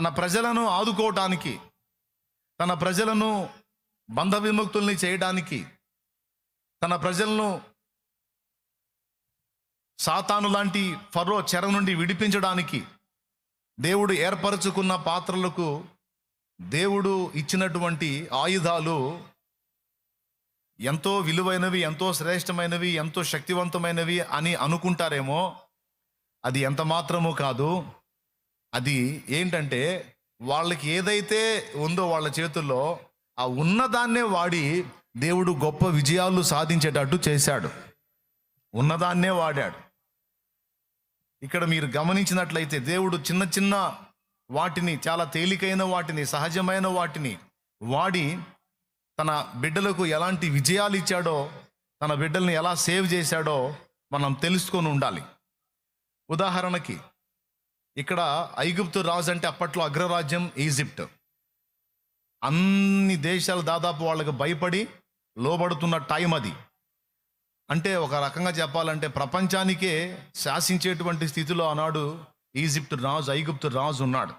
తన ప్రజలను ఆదుకోవటానికి తన ప్రజలను బంధ విముక్తుల్ని చేయడానికి తన ప్రజలను సాతాను లాంటి ఫరో చెర నుండి విడిపించడానికి దేవుడు ఏర్పరచుకున్న పాత్రలకు దేవుడు ఇచ్చినటువంటి ఆయుధాలు ఎంతో విలువైనవి ఎంతో శ్రేష్టమైనవి ఎంతో శక్తివంతమైనవి అని అనుకుంటారేమో అది ఎంత మాత్రమూ కాదు. అది ఏంటంటే వాళ్ళకి ఏదైతే ఉందో వాళ్ళ చేతుల్లో ఆ ఉన్నదాన్నే వాడి దేవుడు గొప్ప విజయాలు సాధించేటట్టు చేశాడు. ఉన్నదాన్నే వాడాడు. ఇక్కడ మీరు గమనించినట్లయితే దేవుడు చిన్న చిన్న వాటిని చాలా తేలికైన వాటిని సహజమైన వాటిని వాడి తన బిడ్డలకు ఎలాంటి విజయాలు ఇచ్చాడో తన బిడ్డల్ని ఎలా సేవ్ చేశాడో మనం తెలుసుకొని ఉండాలి. ఉదాహరణకి ఇక్కడ ఐగుప్తు రాజు అంటే అప్పట్లో అగ్రరాజ్యం ఈజిప్ట్. అన్ని దేశాలు దాదాపు వాళ్ళకి భయపడి లోబడుతున్న టైం అది. అంటే ఒక రకంగా చెప్పాలంటే ప్రపంచానికే శాసించేటువంటి స్థితిలో ఆనాడు ఈజిప్ట్ రాజు ఐగుప్తు రాజు ఉన్నాడు.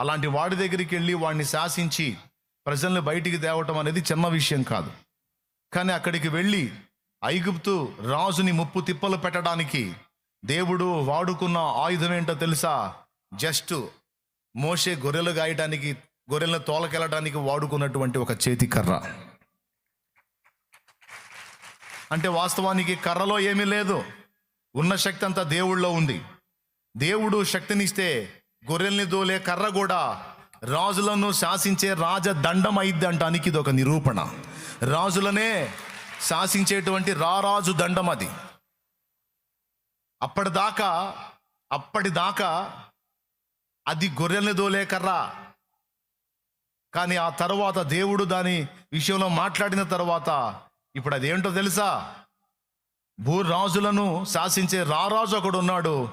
అలాంటి వాడి దగ్గరికి వెళ్ళి వాడిని శాసించి ప్రజల్ని బయటికి తేవటం అనేది చిన్న విషయం కాదు. కానీ అక్కడికి వెళ్ళి ఐగుప్తు రాజుని ముప్పు తిప్పలు పెట్టడానికి దేవుడు వాడుకున్న ఆయుధం ఏంటో తెలుసా? జస్ట్ మోసే గొర్రెలు గాయటానికి గొర్రెలను తోలకెళ్ళడానికి వాడుకున్నటువంటి ఒక చేతి కర్ర. అంటే వాస్తవానికి కర్రలో ఏమీ లేదు. ఉన్న శక్తి అంతా దేవుళ్ళో ఉంది. దేవుడు శక్తినిస్తే గొర్రెల్ని దోలే కర్ర కూడా రాజులను శాసించే రాజదండం అయిద్ది అంటానికి ఇది ఒక నిరూపణ. రాజులనే శాసించేటువంటి రారాజు దండం అది అప్పటిదాకా అప్పటిదాకా అది గొర్రెల్ని దోలే కర్ర. కానీ ఆ తర్వాత దేవుడు దాని విషయంలో మాట్లాడిన తర్వాత ఇప్పుడు అదేంటో తెలుసా? భూరాజులను శాసించే రారాజు ఒకడు ఉన్నాడు.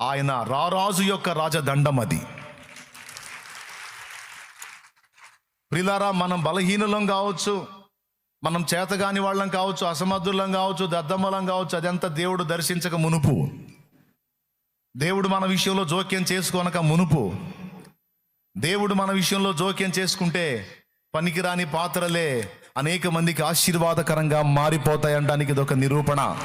ఆయన రారాజు యొక్క రాజదండం అది. ప్రిలారా మనం బలహీనులం కావచ్చు. మనం చేతగాని వాళ్ళం కావచ్చు అసమర్థులం కావచ్చు దద్దమ్మలం కావచ్చు అదంతా దేవుడు దర్శించక మునుపు. దేవుడు మన విషయంలో జోక్యం చేసుకోనక మునుపు. దేవుడు మన విషయంలో జోక్యం చేసుకుంటే పనికిరాని పాత్రలే అనేక మందికి ఆశీర్వాదకరంగా మారిపోతాయనడానికి ఇది ఒక నిరూపణ.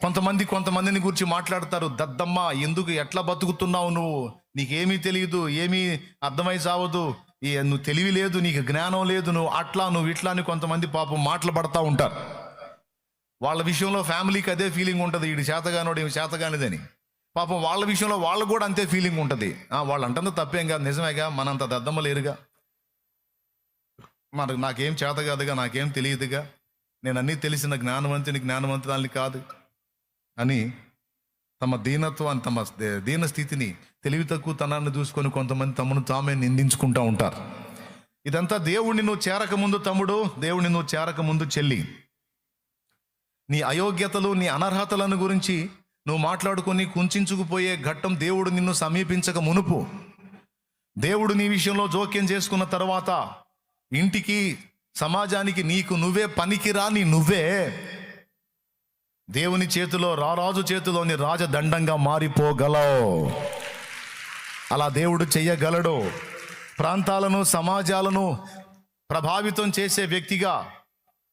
కొంతమంది కొంతమందిని గురించి మాట్లాడతారు దద్దమ్మ ఎందుకు ఎట్లా బతుకుతున్నావు నువ్వు? నీకేమీ తెలియదు ఏమీ అర్థమై సావదు నువ్వు తెలివి లేదు నీకు జ్ఞానం లేదు నువ్వు అట్లా నువ్వు ఇట్లా అని కొంతమంది పాపం మాటలు పడతా ఉంటారు. వాళ్ళ విషయంలో ఫ్యామిలీకి అదే ఫీలింగ్ ఉంటుంది. వీడి చేతగానోడు ఏమి చేతగానిదని. పాపం వాళ్ళ విషయంలో వాళ్ళు కూడా అంతే ఫీలింగ్ ఉంటుంది. వాళ్ళు అంటుంది తప్పేం కాదు నిజమేగా మనంత దద్దమ్మ లేరుగా. మనకు నాకేం చేత కాదుగా నాకేం తెలియదుగా. నేను అన్నీ తెలిసిన జ్ఞానవంతుని జ్ఞానవంతురాలని కాదు. అని తమ దీనత్వాన్ని తమ దీన స్థితిని తెలివి తక్కువ తనాన్ని చూసుకొని కొంతమంది తమను తామే నిందించుకుంటూ ఉంటారు. ఇదంతా దేవుడిని నువ్వు చేరకముందు తమ్ముడు దేవుణ్ణి నువ్వు చేరక ముందు చెల్లి. నీ అయోగ్యతలు నీ అనర్హతలను గురించి నువ్వు మాట్లాడుకొని కుంచుకుపోయే ఘట్టం దేవుడు నిన్ను సమీపించక మునుపు. దేవుడు నీ విషయంలో జోక్యం చేసుకున్న తర్వాత ఇంటికి సమాజానికి నీకు నువ్వే పనికిరాని నువ్వే. దేవుని చేతిలో రారాజు చేతిలోని రాజదండంగా మారిపోగలవు. అలా దేవుడు చెయ్యగలడు. ప్రాంతాలను సమాజాలను ప్రభావితం చేసే వ్యక్తిగా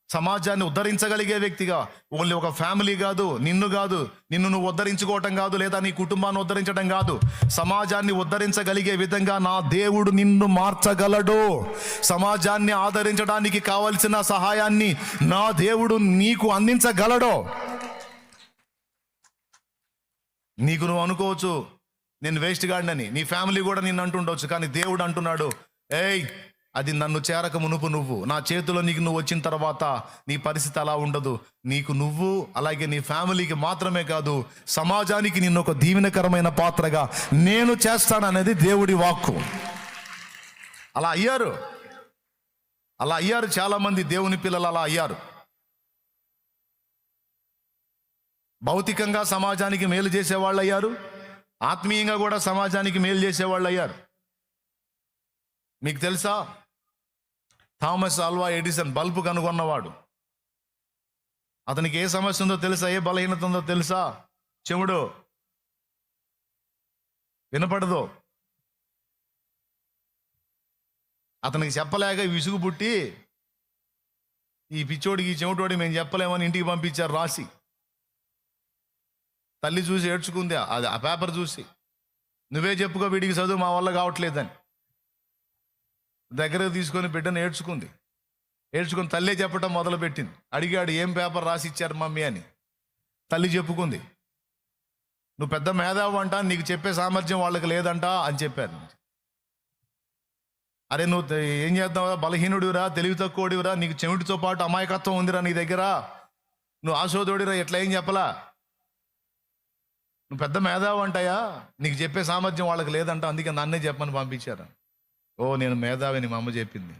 సమాజాన్ని ఉద్ధరించగలిగే వ్యక్తిగా ఓన్లీ ఒక ఫ్యామిలీ కాదు నిన్ను కాదు నిన్ను నువ్వు ఉద్ధరించుకోవటం కాదు లేదా నీ కుటుంబాన్ని ఉద్ధరించడం కాదు సమాజాన్ని ఉద్ధరించగలిగే విధంగా నా దేవుడు నిన్ను మార్చగలడు. సమాజాన్ని ఆదరించడానికి కావలసిన సహాయాన్ని నా దేవుడు నీకు అందించగలడు. నీకు నువ్వు అనుకోవచ్చు నేను వేస్ట్ గాడినని. నీ ఫ్యామిలీ కూడా నిన్ను అంటుండొచ్చు కానీ దేవుడు అంటున్నాడు ఏయ్ అది నన్ను చేరక మునుపు నువ్వు. నా చేతిలో నీకు నువ్వు వచ్చిన తర్వాత నీ పరిస్థితి అలా ఉండదు. నీకు నువ్వు అలాగే నీ ఫ్యామిలీకి మాత్రమే కాదు సమాజానికి నిన్ను ఒక దీవెనకరమైన పాత్రగా నేను చేస్తాననేది దేవుడి వాక్కు. అలా అయ్యారు. అలా అయ్యారు. చాలా మంది దేవుని పిల్లలు అలా అయ్యారు. భౌతికంగా సమాజానికి మేలు చేసేవాళ్ళు అయ్యారు ఆత్మీయంగా కూడా సమాజానికి మేలు చేసేవాళ్ళు అయ్యారు మీకు తెలుసా? థామస్ ఆల్వా ఎడిసన్ బల్బు కనుగొన్నవాడు. అతనికి ఏ సమస్య ఉందో తెలుసా? ఏ బలహీనత ఉందో తెలుసా? చెవుడు. వినపడదు. అతనికి చెప్పలేక విసుగు పుట్టి ఈ పిచ్చోడికి ఈ చెవిటోడి మేము చెప్పలేమని ఇంటికి పంపించారు రాసి. తల్లి చూసి ఏడ్చుకుంది. అది ఆ పేపర్ చూసి. నువ్వే చెప్పుకో వీడికి చదువు మా వల్ల కావట్లేదని. దగ్గరకు తీసుకొని బిడ్డను ఏడ్చుకుంది. ఏడ్చుకుని తల్లే చెప్పటం మొదలుపెట్టింది. అడిగాడు ఏం పేపర్ రాసి ఇచ్చారు మమ్మీ? అని. తల్లి చెప్పుకుంది. నువ్వు పెద్ద మేధావు అంట నీకు చెప్పే సామర్థ్యం వాళ్ళకి లేదంట అని చెప్పారు. అరే నువ్వు ఏం చేద్దావురా బలహీనుడిరా తెలివి తక్కువడివిరా? నీకు చెవిటితో పాటు అమాయకత్వం ఉందిరా నీ దగ్గర? నువ్వు ఆశోదోడిరా ఎట్లా ఏం చెప్పలా? నువ్వు పెద్ద మేధావు అంటాయా? నీకు చెప్పే సామర్థ్యం వాళ్ళకి లేదంట అందుకే నన్నే చెప్పమని పంపించారు. ఓ నేను మేధావిని మా అమ్మ చెప్పింది.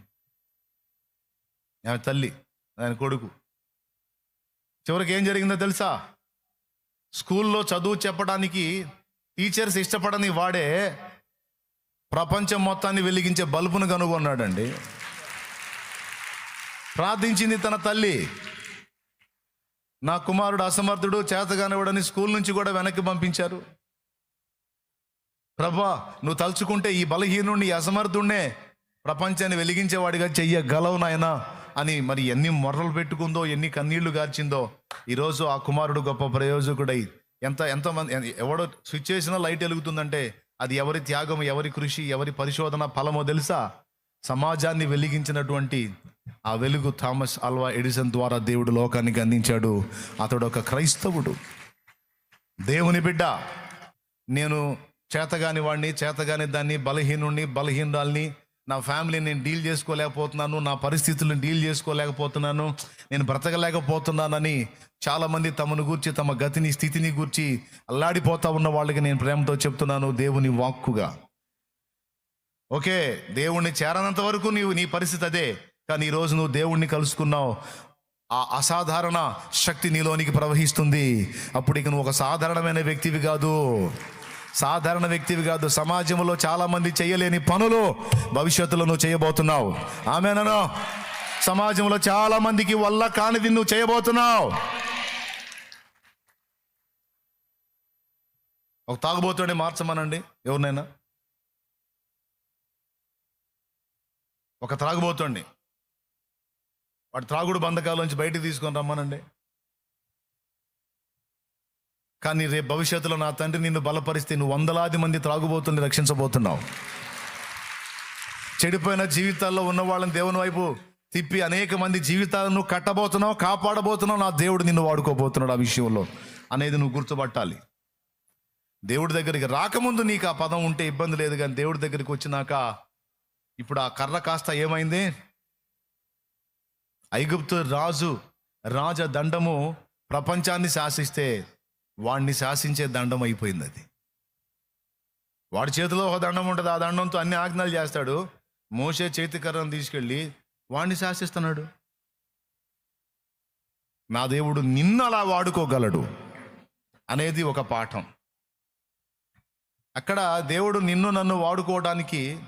ఆమె తల్లి ఆయన కొడుకు. చివరికి ఏం జరిగిందో తెలుసా? స్కూల్లో చదువు చెప్పడానికి టీచర్స్ ఇష్టపడని వాడే ప్రపంచం మొత్తాన్ని వెలిగించే బల్బును కనుగొన్నాడండి. ప్రార్థించింది తన తల్లి. నా కుమారుడు అసమర్థుడు చేతగానివాడని స్కూల్ నుంచి కూడా వెనక్కి పంపించారు. ప్రభా నువ్వు తలుచుకుంటే ఈ బలహీనుడిని ఈ అసమర్థుడినే ప్రపంచాన్ని వెలిగించేవాడిగా చెయ్యగలవు నాయనా అని మరి ఎన్ని మొర్రలు పెట్టుకుందో ఎన్ని కన్నీళ్ళు గార్చిందో ఈరోజు ఆ కుమారుడు గొప్ప ప్రయోజకుడై ఎంత ఎంతమంది ఎవడో స్విచ్ చేసినా లైట్ వెలుగుతుందంటే అది ఎవరి త్యాగం ఎవరి కృషి ఎవరి పరిశోధన ఫలమో తెలుసా? సమాజాన్ని వెలిగించినటువంటి ఆ వెలుగు థామస్ అల్వా ఎడిసన్ ద్వారా దేవుడు లోకానికి అందించాడు. అతడు ఒక క్రైస్తవుడు. దేవుని బిడ్డ నేను చేతగాని వాడిని చేతగాని దాన్ని బలహీనుణ్ణి బలహీనురాల్ని నా ఫ్యామిలీని నేను డీల్ చేసుకోలేకపోతున్నాను నా పరిస్థితులను డీల్ చేసుకోలేకపోతున్నాను నేను బ్రతకలేకపోతున్నానని చాలామంది తమను గూర్చి తమ గతిని స్థితిని గూర్చి అల్లాడిపోతా ఉన్న వాళ్ళకి నేను ప్రేమతో చెప్తున్నాను దేవుని వాక్కుగా. ఓకే దేవుణ్ణి చేరనంత వరకు నీవు నీ పరిస్థితి అదే. కానీ ఈరోజు నువ్వు దేవుణ్ణి కలుసుకున్నావు. ఆ అసాధారణ శక్తి నీలోనికి ప్రవహిస్తుంది. అప్పుడు ఇక నువ్వు ఒక సాధారణమైన వ్యక్తివి కాదు. సాధారణ వ్యక్తివి కాదు. సమాజంలో చాలామంది చేయలేని పనులు భవిష్యత్తులో నువ్వు చేయబోతున్నావు. ఆమెనను. సమాజంలో చాలామందికి వల్ల కానిది నువ్వు చేయబోతున్నావు. ఒక తాగుబోతుని మార్చమనండి ఎవరినైనా. ఒక త్రాగుబోతుండి వాడు త్రాగుడు బంధకాల బయటికి తీసుకొని రమ్మనండి. కానీ రేపు భవిష్యత్తులో నా తండ్రి నిన్ను బలపరిస్తే నువ్వు వందలాది మంది త్రాగుబోతుని రక్షించబోతున్నావు. చెడిపోయిన జీవితాల్లో ఉన్న వాళ్ళని దేవుని వైపు తిప్పి అనేక మంది జీవితాలను కట్టబోతున్నావు కాపాడబోతున్నావు. నా దేవుడు నిన్ను వాడుకోబోతున్నాడు ఆ విషయంలో. అనేది నువ్వు గుర్తుపట్టాలి. దేవుడి దగ్గరికి రాకముందు నీకు ఆ పదం ఉంటే ఇబ్బంది లేదు కానీ దేవుడి దగ్గరికి వచ్చినాక ఇప్పుడు ఆ కర్ర కాస్త ఏమైంది? ఐగుప్తు రాజు రాజ దండము ప్రపంచాన్ని శాసిస్తే వాడిని శాసించే దండం అయిపోయింది అది. వాడి చేతిలో ఒక దండం ఉంటుంది ఆ దండంతో అన్ని ఆజ్ఞలు చేస్తాడు. మోసే చేతికర్రను తీసుకెళ్ళి వాడిని శాసిస్తున్నాడు. నా దేవుడు నిన్ను అలా వాడుకోగలడు అనేది ఒక పాఠం. అక్కడ దేవుడు నిన్ను నన్ను వాడుకోవడానికి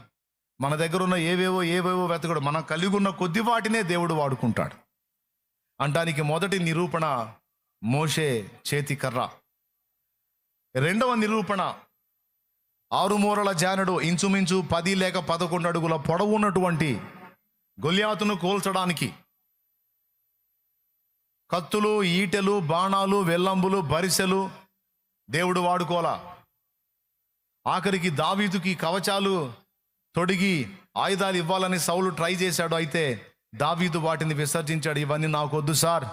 మన దగ్గర ఉన్న ఏవేవో ఏవేవో వెతకడు మనం కలిగి ఉన్న కొద్ది వాటినే దేవుడు వాడుకుంటాడు. అంటానికి మొదటి నిరూపణ మోషే చేతి కర్ర. రెండవ నిరూపణ ఆరుమూరల జానుడు జానడు ఇంచుమించు పది లేక పదకొండు అడుగుల పొడవు ఉన్నటువంటి గొల్యాతును కోల్చడానికి. కత్తులు ఈటెలు బాణాలు వెల్లంబులు బరిసెలు దేవుడు వాడుకోలా ఆఖరికి దావీదుకి కవచాలు తొడిగి ఆయుధాలు ఇవ్వాలని సౌలు ట్రై చేశాడు. అయితే దావీదు వాటిని విసర్జించాడు. ఇవన్నీ నాకొద్దు సార్.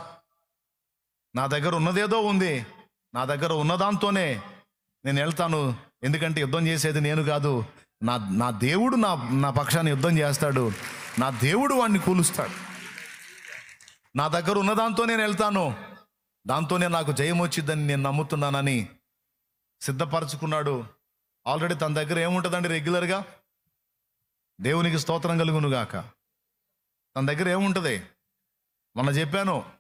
నా దగ్గర ఉన్నదేదో ఉంది. నా దగ్గర ఉన్నదాంతోనే నేను వెళ్తాను. ఎందుకంటే యుద్ధం చేసేది నేను కాదు. నా నా దేవుడు నా నా పక్షాన్ని యుద్ధం చేస్తాడు. నా దేవుడు వాడిని కూలుస్తాడు. నా దగ్గర ఉన్నదాంతో నేను వెళ్తాను. దాంతోనే నాకు జయం వచ్చిద్దని నేను నమ్ముతున్నానని సిద్ధపరచుకున్నాడు. ఆల్రెడీ తన దగ్గర ఏముంటుందండి రెగ్యులర్గా? దేవునికి స్తోత్రం కలుగును గాక తన దగ్గర ఏముంటుంది? మొన్న చెప్పాను.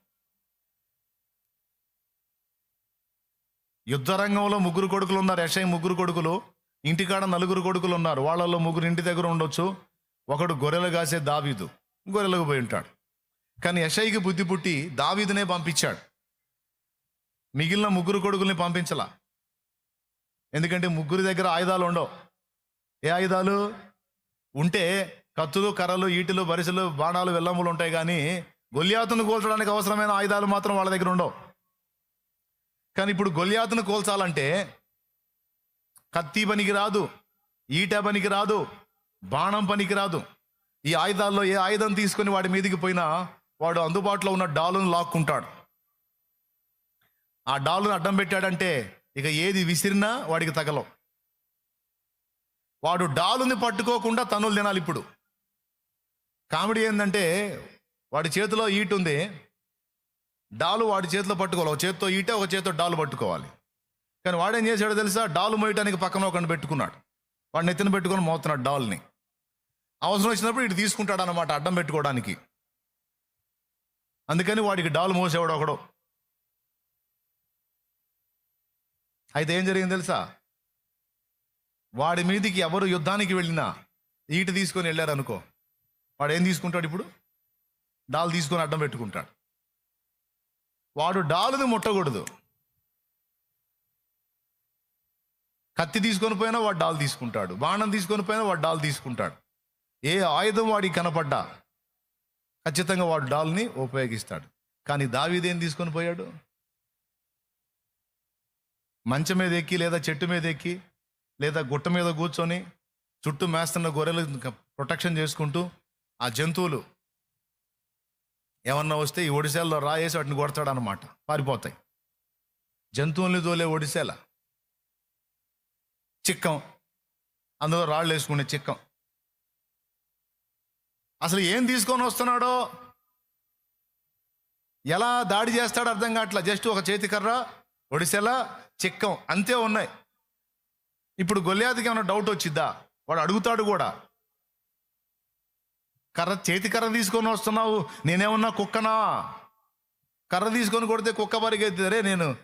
యుద్ధ రంగంలో ముగ్గురు కొడుకులు ఉన్నారు. యషయ్ ముగ్గురు కొడుకులు. ఇంటికాడ నలుగురు కొడుకులు ఉన్నారు. వాళ్ళల్లో ముగ్గురు ఇంటి దగ్గర ఉండొచ్చు. ఒకడు గొర్రెలు కాసే దావీదు. గొర్రెలకు పోయి ఉంటాడు. కానీ యషయ్కి బుద్ధి పుట్టి దావీదునే పంపించాడు. మిగిలిన ముగ్గురు కొడుకుల్ని పంపించలా. ఎందుకంటే ముగ్గురి దగ్గర ఆయుధాలు ఉండవు. ఏ ఆయుధాలు? ఉంటే కత్తులు కర్రలు ఈటిలు బరిసెలు బాణాలు వెల్లములు ఉంటాయి కానీ గొల్యాతును కోల్చడానికి అవసరమైన ఆయుధాలు మాత్రం వాళ్ళ దగ్గర ఉండవు. కానీ ఇప్పుడు గొల్యాతును కోల్చాలంటే కత్తి పనికి రాదు ఈట పనికి రాదు బాణం పనికి రాదు ఈ ఆయుధాల్లో ఏ ఆయుధం తీసుకొని వాడి మీదకి పోయినా వాడు అందుబాటులో ఉన్న డాలును లాక్కుంటాడు. ఆ డాలును అడ్డం పెట్టాడంటే ఇక ఏది విసిరినా వాడికి తగలవు. వాడు డాలుని పట్టుకోకుండా తనులు తినాలి ఇప్పుడు. కామెడీ ఏంటంటే వాడి చేతిలో ఈటు ఉంది. డాలు వాడి చేతిలో పట్టుకోవాలి. ఒక చేతితో ఈటే ఒక చేతితో డాలు పట్టుకోవాలి. కానీ వాడేం చేశాడో తెలుసా? డాలు మోయటానికి పక్కన ఒకటి పెట్టుకున్నాడు. వాడిని ఎత్తిన పెట్టుకొని మోతున్నాడు డాల్ని. అవసరం వచ్చినప్పుడు ఇటు తీసుకుంటాడు అనమాట అడ్డం పెట్టుకోవడానికి. అందుకని వాడికి డాలు మోసేవాడు ఒకడు. అయితే ఏం జరిగింది తెలుసా? వాడి మీదికి ఎవరు యుద్ధానికి వెళ్ళినా ఈట తీసుకొని వెళ్ళారు అనుకో వాడు ఏం తీసుకుంటాడు ఇప్పుడు? డాల్ తీసుకొని అడ్డం పెట్టుకుంటాడు. వాడు డాలుని ముట్టకూడదు. కత్తి తీసుకొని పోయినా వాడు డాల్ తీసుకుంటాడు. బాణం తీసుకొని పోయినా వాడు డాల్ తీసుకుంటాడు. ఏ ఆయుధం వాడికి కనపడ్డా ఖచ్చితంగా వాడు డాల్ని ఉపయోగిస్తాడు. కానీ దావీదేం తీసుకొని పోయాడు? మంచం మీద ఎక్కి లేదా చెట్టు మీద ఎక్కి లేదా గుట్ట మీద కూర్చొని చుట్టూ మేస్తున్న గొర్రెలు ప్రొటెక్షన్ చేసుకుంటూ ఆ జంతువులు ఏమన్నా వస్తే ఈ ఒడిశాల్లో రాయేసి వాటిని కొడతాడనమాట పారిపోతాయి. జంతువుల్ని తోలే ఒడిశాల. చిక్కం. అందులో రాళ్ళు వేసుకునే చిక్కం. అసలు ఏం తీసుకొని వస్తున్నాడో? ఎలా దాడి చేస్తాడో అర్థం కావట్లా? జస్ట్ ఒక చేతికర్ర ఒడిశాల చిక్కం అంతే ఉన్నాయి. ఇప్పుడు గొల్లియాదికి ఏమైనా డౌట్ వచ్చిద్దా? వాడు అడుగుతాడు కూడా. కర్ర చేతి కర్ర తీసుకొని వస్తున్నావు నేనేమన్నా కుక్కనా? కర్ర తీసుకొని కొడితే కుక్క పరిగెత్తిదరే నేను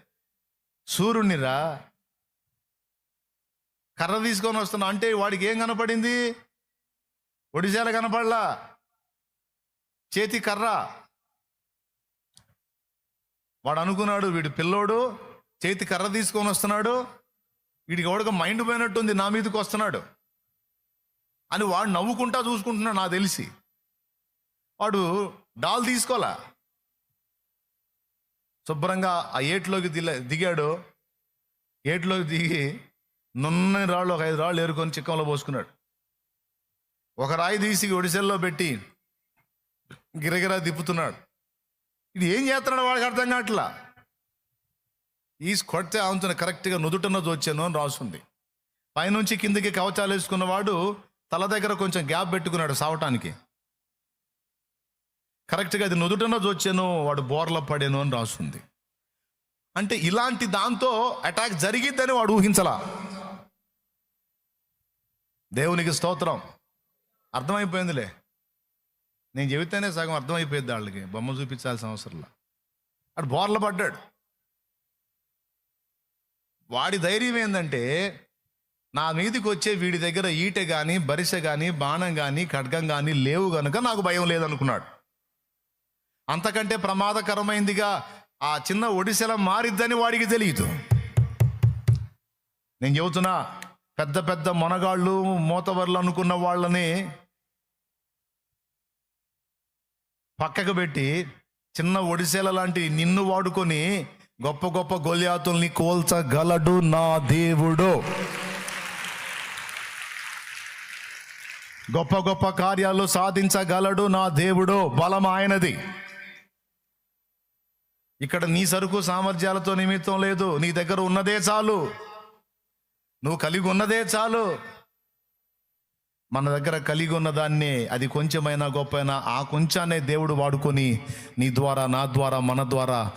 సూర్యుడినిరా కర్ర తీసుకొని వస్తున్నా. అంటే వాడికి ఏం కనపడింది? ఒడిశాల కనపడలా? చేతి కర్ర. వాడు అనుకున్నాడు వీడు పిల్లోడు చేతి కర్ర తీసుకొని వస్తున్నాడు. వీడికి ఎవడికి మైండ్ పోయినట్టుంది నా మీదకి వస్తున్నాడు అని వాడు నవ్వుకుంటా చూసుకుంటున్నాడు నాకు తెలిసి. వాడు డాల్ తీసుకోలే? శుభ్రంగా ఆ ఏట్లోకి దిల దిగాడు. ఏట్లోకి దిగి నున్నని రాళ్ళు ఒక ఐదు రాళ్ళు ఏరుకొని చిక్కంలో పోసుకున్నాడు. ఒక రాయి తీసి ఒడిసెల్లో పెట్టి గిరగిరా తిప్పుతున్నాడు. ఇది ఏం చేస్తున్నాడు వాడికి అర్థం కావట్లా? ఈ కొడితే ఆమెతో కరెక్ట్గా నుదుటన దోచాను అని రాసుంది. పైనుంచి కిందకి కవచాలు వేసుకున్నవాడు తల దగ్గర కొంచెం గ్యాప్ పెట్టుకున్నాడు సావటానికి. కరెక్ట్గా అది నుదుటన దోచాను వాడు బోర్ల పడాను అని రాసుంది. అంటే ఇలాంటి దాంతో అటాక్ జరిగిద్దని వాడు ఊహించలా. దేవునికి స్తోత్రం. అర్థమైపోయిందిలే. నేను చెబితేనే సగం అర్థమైపోయింది వాళ్ళకి బొమ్మ చూపించాల్సిన అవసరంలా. అటు బోర్ల పడ్డాడు. వాడి ధైర్యం ఏంటంటే నా మీదకి వచ్చే వీడి దగ్గర ఈట కానీ బరిసె కానీ బాణం కానీ ఖడ్గం కానీ లేవు గనుక నాకు భయం లేదనుకున్నాడు. అంతకంటే ప్రమాదకరమైందిగా ఆ చిన్న ఒడిశెల మారిద్దని వాడికి తెలియదు. నేను చెబుతున్నా పెద్ద పెద్ద మొనగాళ్ళు మోతవర్లు అనుకున్న వాళ్ళని పక్కకు పెట్టి చిన్న ఒడిశెల లాంటి నిన్ను వాడుకొని గొప్ప గొప్ప గొల్యాతుల్ని కోల్చగలడు నా దేవుడు. గొప్ప గొప్ప కార్యాలు సాధించగలడు నా దేవుడు బలం ఆయనది. ఇక్కడ నీ సరుకు సామర్థ్యాలతో నిమిత్తం లేదు నీ దగ్గర ఉన్నదే చాలు. నువ్వు కలిగి ఉన్నదే చాలు. మన దగ్గర కలిగి ఉన్న దాన్ని అది కొంచెమైనా గొప్పైనా ఆ కొంచానే దేవుడు వాడుకొని నీ ద్వారా నా ద్వారా మన ద్వారా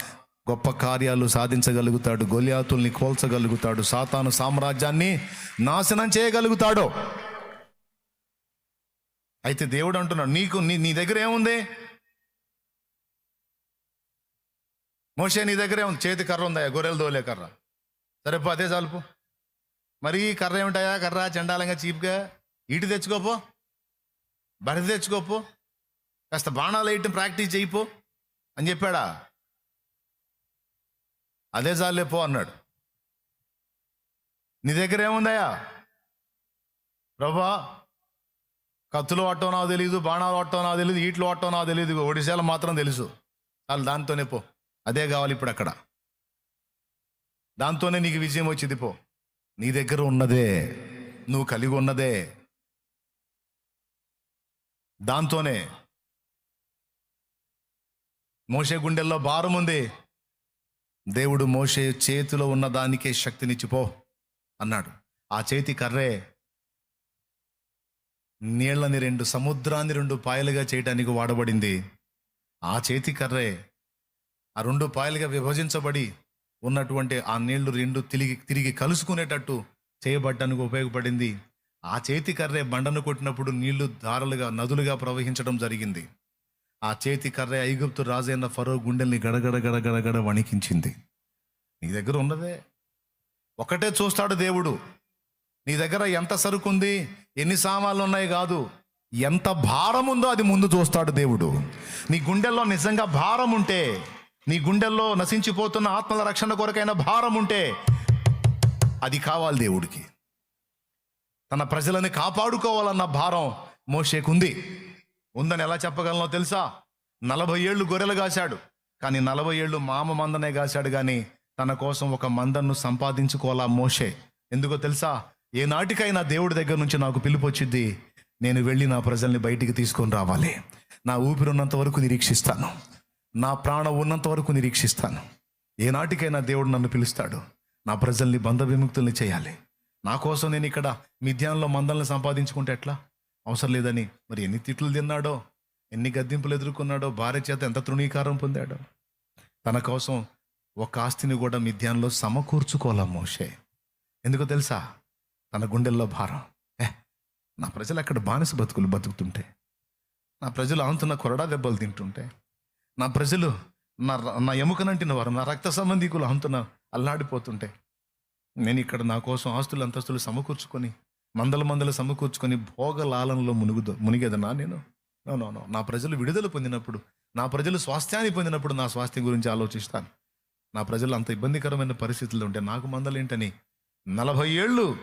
గొప్ప కార్యాలు సాధించగలుగుతాడు గొలియాతుల్ని కోల్చగలుగుతాడు సాతాను సామ్రాజ్యాన్ని నాశనం చేయగలుగుతాడు. అయితే దేవుడు అంటున్నాడు నీకు నీ నీ దగ్గర ఏముంది? మోషే నీ దగ్గర ఏముంది? చేతి కర్ర ఉందా? గొర్రెలు దోలే కర్ర. సరే అదే చాలుపు. మరి కర్ర ఏమిటాయా? కర్ర చండాలంగా చీప్గా? ఇటు తెచ్చుకోపో బరి తెచ్చుకోపో కాస్త బాణాలు వేయటం ప్రాక్టీస్ చేయిపో అని చెప్పాడా? అదే చాలే పో అన్నాడు. నీ దగ్గర ఏముందయ్యా? ప్రభా కత్తులు పట్టో నాకు తెలియదు బాణాలు పట్టో నాకు తెలియదు ఈట్లు పట్టో నాకు తెలియదు ఒడిశాలో మాత్రం తెలుసు. వాళ్ళు దాంతోనే పో. అదే కావాలి ఇప్పుడు అక్కడ. దాంతోనే నీకు విజయం వచ్చింది పో. నీ దగ్గర ఉన్నదే నువ్వు కలిగి ఉన్నదే. దాంతోనే మోసే గుండెల్లో భారం ఉంది. దేవుడు మోసే చేతిలో ఉన్న దానికే శక్తినిచ్చిపో అన్నాడు. ఆ చేతి కర్రే నీళ్ళని రెండు సముద్రాన్ని రెండు పాయలుగా చేయడానికి వాడబడింది. ఆ చేతి కర్రే ఆ రెండు పాయలుగా విభజించబడి ఉన్నటువంటి ఆ నీళ్ళు రెండు తిరిగి తిరిగి కలుసుకునేటట్టు చేయబడ్డానికి ఉపయోగపడింది. ఆ చేతి కర్రే బండను కొట్టినప్పుడు నీళ్ళు దారలుగా నదులుగా ప్రవహించడం జరిగింది. ఆ చేతి కర్రే ఐగుప్తు రాజైన ఫరో గుండెల్ని గడగడ గడగడగడ వణికించింది. నీ దగ్గర ఉన్నదే ఒకటే చూస్తాడు దేవుడు. నీ దగ్గర ఎంత సరుకు ఉంది ఎన్ని సామాన్లు ఉన్నాయి కాదు ఎంత భారం ఉందో అది ముందు చూస్తాడు దేవుడు. నీ గుండెల్లో నిజంగా భారం ఉంటే నీ గుండెల్లో నశించిపోతున్న ఆత్మల రక్షణ కొరకైన భారం ఉంటే అది కావాలి దేవుడికి. తన ప్రజలని కాపాడుకోవాలన్న భారం మోషేకుంది. ఉందని ఎలా చెప్పగలనో తెలుసా? నలభై ఏళ్ళు గొర్రెలు కాశాడు. కానీ నలభై ఏళ్ళు మామ మందనే కాశాడు కానీ తన కోసం ఒక మందను సంపాదించుకోవాలా మోషే? ఎందుకో తెలుసా? ఏ నాటికైనా దేవుడి దగ్గర నుంచి నాకు పిలుపు వచ్చింది నేను వెళ్ళి నా ప్రజల్ని బయటికి తీసుకొని రావాలి. నా ఊపిరి ఉన్నంత వరకు నిరీక్షిస్తాను. నా ప్రాణం ఉన్నంత వరకు నిరీక్షిస్తాను. ఏ నాటికైనా దేవుడు నన్ను పిలుస్తాడు. నా ప్రజల్ని బంధ విముక్తుల్ని చేయాలి. నా కోసం నేను ఇక్కడ మిథ్యాన్లో మందల్ని సంపాదించుకుంటే ఎట్లా? అవసరం లేదని మరి ఎన్ని తిట్లు తిన్నాడో ఎన్ని గద్దింపులు ఎదుర్కొన్నాడో భార్య చేత ఎంత తృణీకారం పొందాడో. తన కోసం ఒక ఆస్తిని కూడా మిథ్యాన్లో సమకూర్చుకోవాలా మోషే? ఎందుకో తెలుసా? తన గుండెల్లో భారం. ఏ నా ప్రజలు అక్కడ బానిస బతుకులు బతుకుతుంటే నా ప్రజలు ఆంతున్న కొరడా దెబ్బలు తింటుంటే నా ప్రజలు నా నా ఎముకనంటిన వారు నా రక్త సంబంధికులు అంతున్న అల్లాడిపోతుంటే నేను ఇక్కడ నా కోసం ఆస్తులు అంతస్తులు సమకూర్చుకొని మందల మందలు సమకూర్చుకొని భోగ లాలనలో మునుగుదు మునిగేదనా నేను? నో నో నా ప్రజలు విడుదల పొందినప్పుడు నా ప్రజలు స్వాస్థ్యాన్ని పొందినప్పుడు నా స్వాస్థ్యం గురించి ఆలోచిస్తాను. నా ప్రజలు అంత ఇబ్బందికరమైన పరిస్థితుల్లో ఉంటే నాకు మందలేంటని? నలభై ఏళ్ళు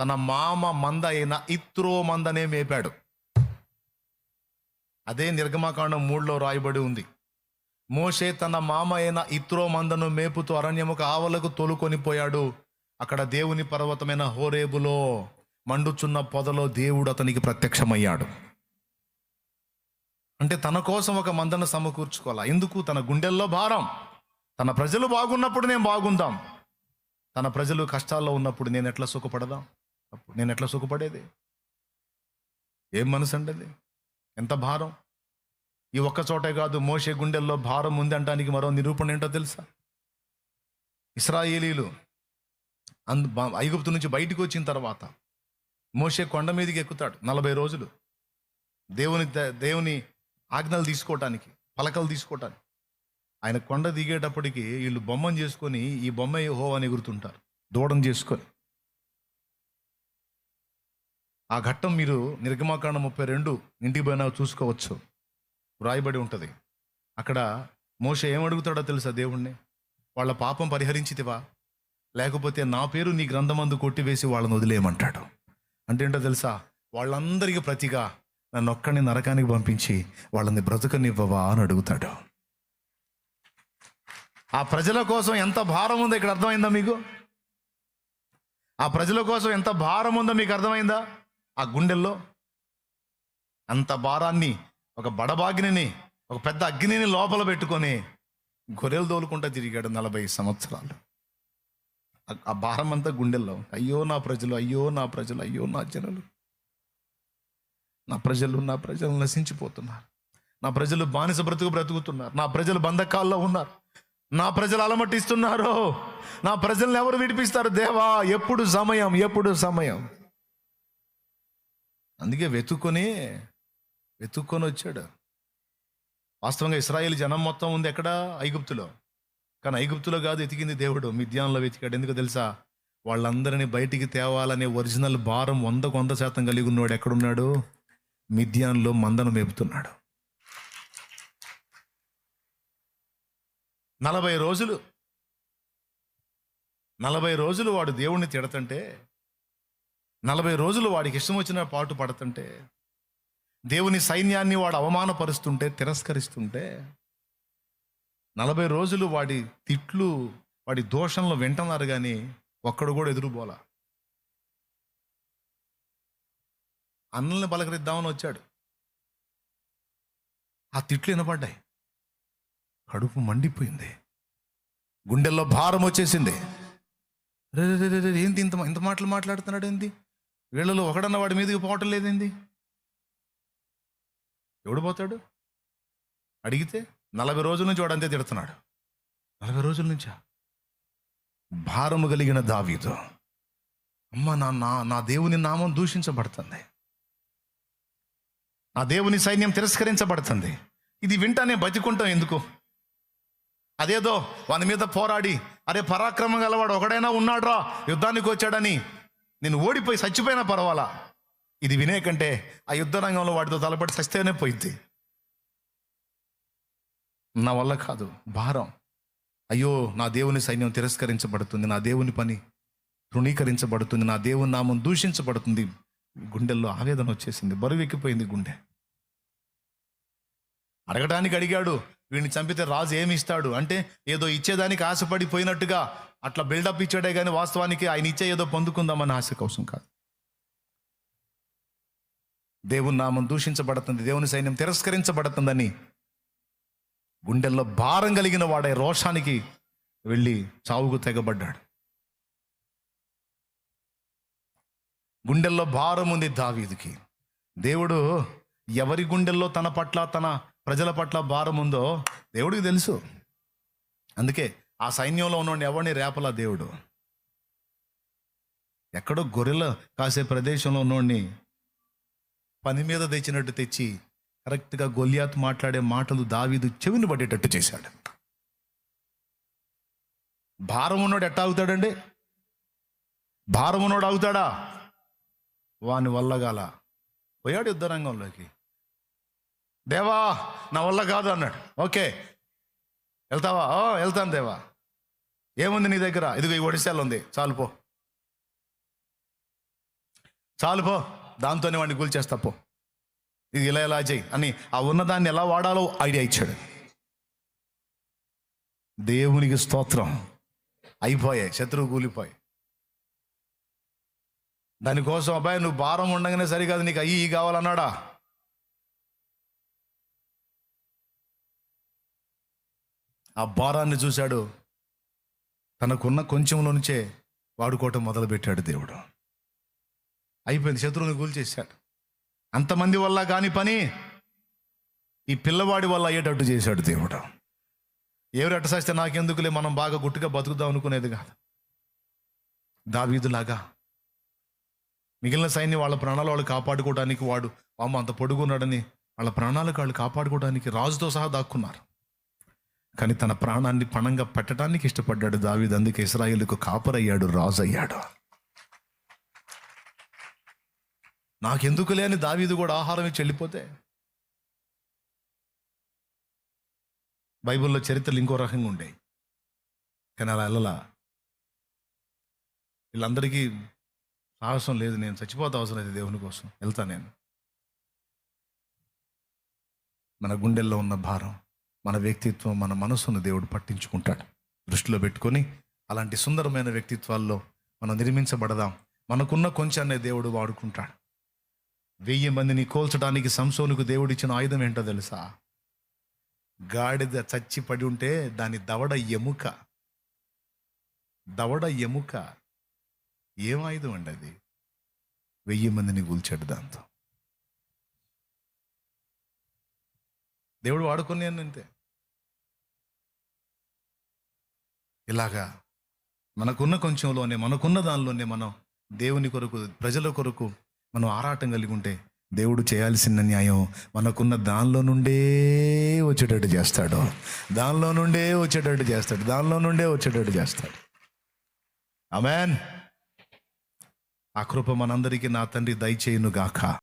తన మామ మంద అయిన ఇత్రో మందనే మేపాడు. అదే నిర్గమాకాండం మూడులో రాయబడి ఉంది. మోషే తన మామ అయిన ఇత్రో మందను మేపుతూ అరణ్యముకు ఆవలకు తోలుకొని పోయాడు. అక్కడ దేవుని పర్వతమైన హోరేబులో మండుచున్న పొదలో దేవుడు అతనికి ప్రత్యక్షమయ్యాడు. అంటే తన కోసం ఒక మందను సమకూర్చుకోవాలా? ఎందుకు? తన గుండెల్లో భారం. తన ప్రజలు బాగున్నప్పుడు నేను బాగుందాం. తన ప్రజలు కష్టాల్లో ఉన్నప్పుడు నేను ఎట్లా సుఖపడదాం? అప్పుడు నేను ఎట్లా సుఖపడేది? ఏం మనసు అండి అది ఎంత భారం? ఈ ఒక్క చోటే కాదు మోసే గుండెల్లో భారం ఉంది అంటానికి మరో నిరూపణ ఏంటో తెలుసా? ఇస్రాయేలీలు అందు ఐగుప్తు నుంచి బయటకు వచ్చిన తర్వాత మోసే కొండ మీదకి ఎక్కుతాడు నలభై రోజులు. దేవుని దేవుని ఆజ్ఞలు తీసుకోవటానికి పలకలు తీసుకోవటానికి ఆయన కొండ దిగేటప్పటికి వీళ్ళు బొమ్మను చేసుకొని ఈ బొమ్మ యహో అని ఎగురుతుంటారు దూడం చేసుకొని. ఆ ఘట్టం మీరు నిర్గమాకాండ ముప్పై రెండు ఇంటికి పోయినా చూసుకోవచ్చు. వ్రాయబడి ఉంటుంది. అక్కడ మోష ఏమడుగుతాడో తెలుసా దేవుణ్ణి? వాళ్ళ పాపం పరిహరించితివా? లేకపోతే నా పేరు నీ గ్రంథమందు కొట్టివేసి వాళ్ళని వదిలేయమంటాడు. అంటే ఏంటో తెలుసా? వాళ్ళందరికీ ప్రతిగా నన్ను ఒక్కడిని నరకానికి పంపించి వాళ్ళని బ్రతకనివ్వవా అని అడుగుతాడు. ఆ ప్రజల కోసం ఎంత భారం ఉందో ఇక్కడ అర్థమైందా మీకు? ఆ ప్రజల కోసం ఎంత భారం ఉందో మీకు అర్థమైందా? ఆ గుండెల్లో అంత భారాన్ని ఒక బడబాగిని ఒక పెద్ద అగ్నిని లోపల పెట్టుకొని గొర్రెలు తోలుకుంటా తిరిగాడు నలభై సంవత్సరాలు. ఆ- భారం అంతా గుండెల్లో అయ్యో నా ప్రజలు అయ్యో నా ప్రజలు అయ్యో నా జనులు. నా ప్రజలు నా ప్రజలు నశించిపోతున్నారు. నా ప్రజలు బానిస బ్రతుకు బ్రతుకుతున్నారు. నా ప్రజలు బంధకాల్లో ఉన్నారు. నా ప్రజలు అలమటిస్తున్నారు. నా ప్రజల్ని ఎవరు విడిపిస్తారు? దేవా ఎప్పుడు సమయం ఎప్పుడు సమయం. అందుకే వెతుక్కొని వెతుక్కొని వచ్చాడు. వాస్తవంగా ఇస్రాయేల్ జనం మొత్తం ఉంది ఎక్కడ? ఐగుప్తులో. కానీ ఐగుప్తులో కాదు ఎతికింది దేవుడు. మిద్యాన్లో వెతికాడు. ఎందుకు తెలుసా? వాళ్ళందరినీ బయటికి తేవాలనే ఒరిజినల్ భారం వందకు వంద శాతం కలిగి ఉన్నాడు ఎక్కడున్నాడు? మిద్యాన్లో మందను మేపుతున్నాడు. నలభై రోజులు. నలభై రోజులు వాడు దేవుణ్ణి తిడతంటే నలభై రోజులు వాడికి ఇష్టం వచ్చిన పాటు పడుతుంటే దేవుని సైన్యాన్ని వాడు అవమానపరుస్తుంటే తిరస్కరిస్తుంటే నలభై రోజులు వాడి తిట్లు వాడి దోషంలో వింటున్నారు కానీ ఒక్కడు కూడా ఎదురుపోలా అన్నల్ని పలకరిద్దామని వచ్చాడు. ఆ తిట్లు వినపడ్డాయి. కడుపు మండిపోయింది. గుండెల్లో భారం వచ్చేసింది. రే ఏంటి ఇంత ఇంత మాటలు మాట్లాడుతున్నాడు ఏంటి వీళ్ళలో ఒకడన్న వాడి మీదకి పోవటం లేదేంది? ఎవడు పోతాడు? అడిగితే నలభై రోజుల నుంచి వాడంతే తిడుతున్నాడు. నలభై రోజుల నుంచా? భారము కలిగిన దావీదు. అమ్మ నా నా నా దేవుని నామం దూషించబడుతుంది. నా దేవుని సైన్యం తిరస్కరించబడుతుంది. ఇది వింటానే బతికుంటాం ఎందుకు? అదేదో వాని మీద పోరాడి అరే పరాక్రమం గలవాడు ఒకడైనా ఉన్నాడ్రా యుద్ధానికి వచ్చాడని నేను ఓడిపోయి చచ్చిపోయినా పర్వాలా? ఇది వినే కంటే ఆ యుద్ధ రంగంలో వాటితో తలపడి చస్తేనే పోయింది నా వల్ల కాదు. భారం. అయ్యో నా దేవుని సైన్యం తిరస్కరించబడుతుంది. నా దేవుని పని తృణీకరించబడుతుంది. నా దేవుని నామం దూషించబడుతుంది. గుండెల్లో ఆవేదన వచ్చేసింది. బరువెక్కిపోయింది గుండె. అడగడానికి అడిగాడు. వీడిని చంపితే రాజు ఏమి ఇస్తాడు? అంటే ఏదో ఇచ్చేదానికి ఆశపడిపోయినట్టుగా అట్లా బిల్డప్ ఇచ్చాడే కానీ వాస్తవానికి ఆయన ఇచ్చే ఏదో పొందుకుందామని ఆశ కోసం కాదు. దేవుని నామం దూషించబడుతుంది. దేవుని సైన్యం తిరస్కరించబడుతుందని గుండెల్లో భారం కలిగిన వాడే రోషానికి వెళ్ళి చావుకు తెగబడ్డాడు. గుండెల్లో భారం ఉంది దావీదికి. దేవుడు ఎవరి గుండెల్లో తన పట్ల తన ప్రజల పట్ల భారం ఉందో దేవుడికి తెలుసు. అందుకే ఆ సైన్యంలో ఉన్నవాడిని ఎవరిని రేపలా దేవుడు? ఎక్కడో గొర్రెల కాసే ప్రదేశంలో ఉన్నోడిని పని మీద తెచ్చినట్టు తెచ్చి కరెక్ట్గా గొలియాత్ మాట్లాడే మాటలు దావీదు చెవిని పడేటట్టు చేశాడు. భారం ఉన్నోడు ఎట్టా అవుతాడండి భారం ఉన్నోడు అవుతాడా వాని వల్లగాల. పోయాడు యుద్ధ రంగంలోకి. దేవా నా వల్ల కాదు అన్నాడు. ఓకే. వెళ్తావా? ఓ వెళ్తాను దేవా. ఏముంది నీ దగ్గర? ఇదిగో ఈ ఒడిశాలు ఉంది. చాలు పో. చాలు పో. దాంతోనే వాడిని కూల్చేస్తా పో. ఇది ఇలా ఎలా చేయి అని ఆ ఉన్నదాన్ని ఎలా వాడాలో ఐడియా ఇచ్చాడు. దేవునికి స్తోత్రం. అయిపోయాయి శత్రువు కూలిపోయి. దానికోసం అబ్బాయి నువ్వు భారం ఉండగానే సరికాదు నీకు అయ్యి కావాలన్నాడా? ఆ భారాన్ని చూశాడు. తనకున్న కొంచెంలో నుంచే వాడుకోవటం మొదలుపెట్టాడు దేవుడు. అయిపోయింది శత్రువుని కూల్చేశాడు. అంతమంది వల్ల కాని పని ఈ పిల్లవాడి వల్ల అయ్యేటట్టు చేశాడు దేవుడు. ఎవరు ఎట్ట చేస్తే నాకెందుకులే మనం బాగా గుట్టుగా బతుకుదాం అనుకునేది కాదు. దావీదులాగా మిగిలిన సైన్యం వాళ్ళ ప్రాణాలు వాళ్ళు కాపాడుకోవడానికి వాడు అమ్మ అంత పొడుగున్నాడని వాళ్ళ ప్రాణాలు వాళ్ళు కాపాడుకోవడానికి రాజుతో సహా దాక్కున్నారు. కానీ తన ప్రాణాన్ని పణంగా పెట్టడానికి ఇష్టపడ్డాడు దావీద్ అందుకే ఇస్రాయిల్కు కాపరయ్యాడు రాజు అయ్యాడు నాకెందుకు లేని దావీదు కూడా ఆహారం ఇచ్చి వెళ్ళిపోతే? బైబిల్లో చరిత్రలు ఇంకో రకంగా ఉండేవి కానీ అలా వెళ్ళలా. వీళ్ళందరికీ సాహసం లేదు. నేను చచ్చిపోతా అవసరం అయితే దేవుని కోసం. వెళ్తా నేను. మన గుండెల్లో ఉన్న భారం మన వ్యక్తిత్వం మన మనసును దేవుడు పట్టించుకుంటాడు. దృష్టిలో పెట్టుకొని అలాంటి సుందరమైన వ్యక్తిత్వాల్లో మనం నిర్మించబడదాం. మనకున్న కొంచెన్నే దేవుడు వాడుకుంటాడు. వెయ్యి మందిని కోల్చడానికి సంసోనుకు దేవుడిచ్చిన ఆయుధం ఏంటో తెలుసా? గాడిద చచ్చి పడి ఉంటే దాని దవడ ఎముక. దవడ ఎముక. ఏం ఆయుధం అండి అది? వెయ్యి మందిని కూల్చాడు దాంతో. దేవుడు వాడుకునే అంతే. ఇలాగా మనకున్న కొంచెంలోనే మనకున్న దానిలోనే మనం దేవుని కొరకు ప్రజల కొరకు మనం ఆరాటం కలిగి ఉంటే దేవుడు చేయాల్సిన న్యాయం మనకున్న దానిలో నుండే వచ్చేటట్టు చేస్తాడు. దానిలో నుండే వచ్చేటట్టు చేస్తాడు. దానిలో నుండే వచ్చేటట్టు చేస్తాడు. అమెన్ ఆ కృప మనందరికీ నా తండ్రి దయచేయును గాక